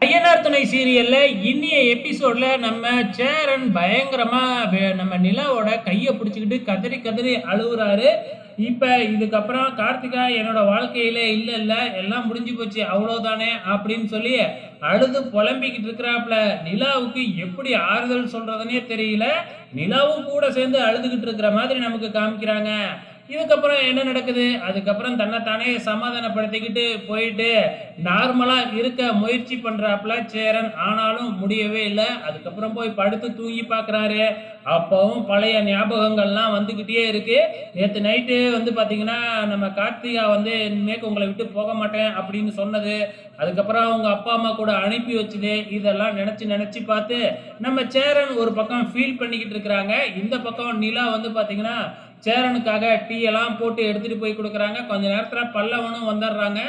ஐயனார் துணை சீரியல்ல இன்னிய எபிசோட்ல நம்ம சேரன் பயங்கரமா நம்ம நிலாவோட கையை பிடிச்சிக்கிட்டு கதறி கதறி அழுகுறாரு இப்ப இதுக்கப்புறம் கார்த்திகா என்னோட வாழ்க்கையில இல்ல இல்ல எல்லாம் முடிஞ்சு போச்சு அவ்வளவுதானே அப்படின்னு சொல்லி அழுது புலம்பிக்கிட்டு இருக்கிறாப்ல நிலாவுக்கு எப்படி ஆறுதல் சொல்றதுனே தெரியல. நிலாவும் கூட சேர்ந்து அழுதுகிட்டு இருக்கிற மாதிரி நமக்கு காமிக்கிறாங்க. இதுக்கப்புறம் என்ன நடக்குது? அதுக்கப்புறம் தன்னைத்தானே சமாதானப்படுத்திக்கிட்டு போயிட்டு நார்மலாக இருக்க முயற்சி பண்ணுறாப்புல சேரன். ஆனாலும் முடியவே இல்லை. அதுக்கப்புறம் போய் படுத்து தூங்கி பார்க்குறாரு அப்பவும் பழைய ஞாபகங்கள்லாம் வந்துக்கிட்டே இருக்கு. நேற்று நைட்டு வந்து பார்த்தீங்கன்னா நம்ம கார்த்திகா வந்து இனிமேக்கு உங்களை விட்டு போக மாட்டேன் அப்படின்னு சொன்னது. அதுக்கப்புறம் அவங்க அப்பா அம்மா கூட அனுப்பி வச்சது. இதெல்லாம் நினச்சி நினச்சி பார்த்து நம்ம சேரன் ஒரு பக்கம் ஃபீல் பண்ணிக்கிட்டு இருக்கிறாங்க. இந்த பக்கம் நிலா வந்து பார்த்தீங்கன்னா சேரனுக்காக டீ எல்லாம் போட்டு எடுத்துகிட்டு போய் கொடுக்குறாங்க. கொஞ்ச நேரத்தில் பல்லவனும் வந்துடுறாங்க.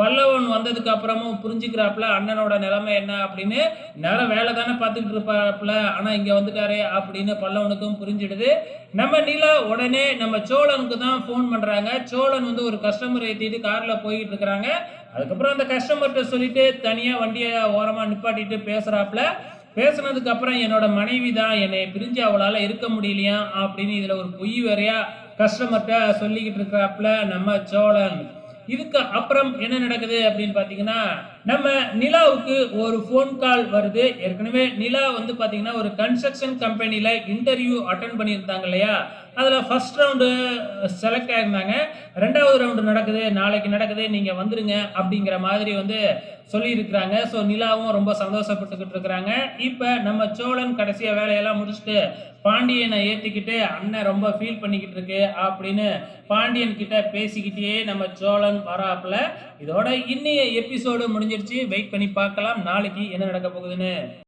பல்லவன் வந்ததுக்கு அப்புறமும் புரிஞ்சுக்கிறாப்புல அண்ணனோட நிலைமை என்ன அப்படின்னு நேரம் வேலை தானே பார்த்துக்கிட்டு இருப்பாப்புல. ஆனால் இங்கே வந்துட்டாரே அப்படின்னு பல்லவனுக்கும் புரிஞ்சிடுது. நம்ம நிலா உடனே நம்ம சோழனுக்கு தான் ஃபோன் பண்ணுறாங்க சோழன் வந்து ஒரு கஸ்டமர் ஏற்றிட்டு காரில் போய்கிட்டு இருக்கிறாங்க. அதுக்கப்புறம் அந்த கஸ்டமர்கிட்ட சொல்லிட்டு தனியாக வண்டியை ஓரமாக நிப்பாட்டிட்டு பேசுகிறாப்புல பேசுனதுக்கு அப்புறம் என்னோட மனைவி தான் என்னை பிரிஞ்சு அவளால் இருக்க முடியலையா அப்படின்னு இதில் ஒரு பொய் வேறையா கஸ்டமர்கிட்ட சொல்லிக்கிட்டு இருக்கிறாப்புல நம்ம சோழன். இதுக்கு அப்புறம் என்ன நடக்குது அப்படின்னு பார்த்தீங்கன்னா நம்ம நிலாவுக்கு ஒரு ஃபோன் கால் வருது. ஏற்கனவே நிலா வந்து பார்த்தீங்கன்னா ஒரு கன்ஸ்ட்ரக்ஷன் கம்பெனியில் இன்டர்வியூ அட்டன் பண்ணியிருந்தாங்க இல்லையா? அதில் ஃபஸ்ட் ரவுண்டு செலக்ட் ஆகிருந்தாங்க ரெண்டாவது ரவுண்டு நடக்குது. நாளைக்கு நடக்குது. நீங்கள் வந்துடுங்க அப்படிங்கிற மாதிரி வந்து சொல்லியிருக்கிறாங்க. ஸோ நிலாவும் ரொம்ப சந்தோஷப்பட்டுக்கிட்டு இருக்கிறாங்க. இப்போ நம்ம சோழன் கடைசியாக வேலையெல்லாம் முடிச்சுட்டு பாண்டியனை ஏற்றிக்கிட்டு அண்ணன் ரொம்ப ஃபீல் பண்ணிக்கிட்டு இருக்கு அப்படின்னு பாண்டியன் கிட்ட பேசிக்கிட்டே நம்ம சோழன் வராப்புல. இதோட இன்னைய எபிசோடு முடிஞ்சு முடிஞ்சிருச்சு வெயிட் பண்ணி பார்க்கலாம். நாளைக்கு என்ன நடக்க போகுதுன்னு.